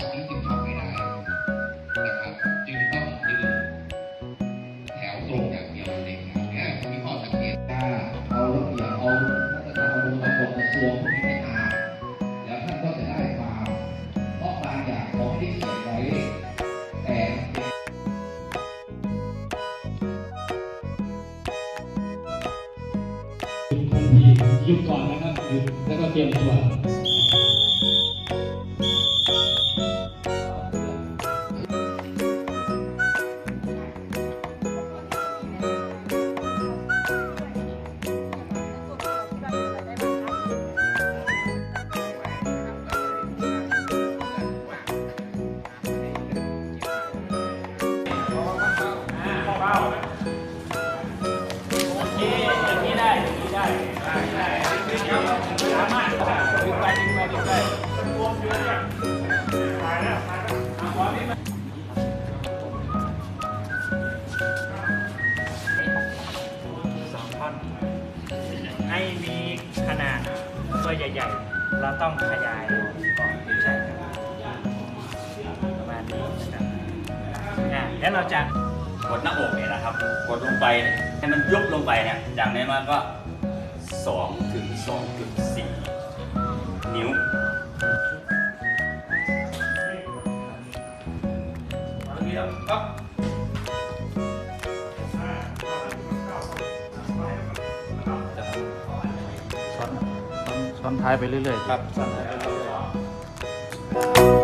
จึงทำไม่ได้นะครับจึงต้องยืนแถวตรงอย่างเดียวเองนะมีข้อสังเกตว่าเอาอย่าเอารัฐธรรมนูญมากดกระทรวงพวกนี้ไม่มาแล้วท่านก็จะได้ความเพราะบางอย่างของที่เขียนไว้แต่ยุบก่อนนะครับยุบแล้วก็เตรียมตัว ให้มีขนาดตัวใหญ่ ๆ เราต้องขยายก่อนใช่ครับประมาณนี้นะครับอะแล้วเราจะกดหน้าอกเนี่ยนะครับ กดลงไปเนี่ยให้มันยุบลงไปเนี่ย จากนั้นมาก็ 2ถึง2.4 นิ้วก็ซ้อนซ้อนซ้อนท้ายไปเรื่อยๆ ครับซ้อนท้ายไปเรื่อยๆ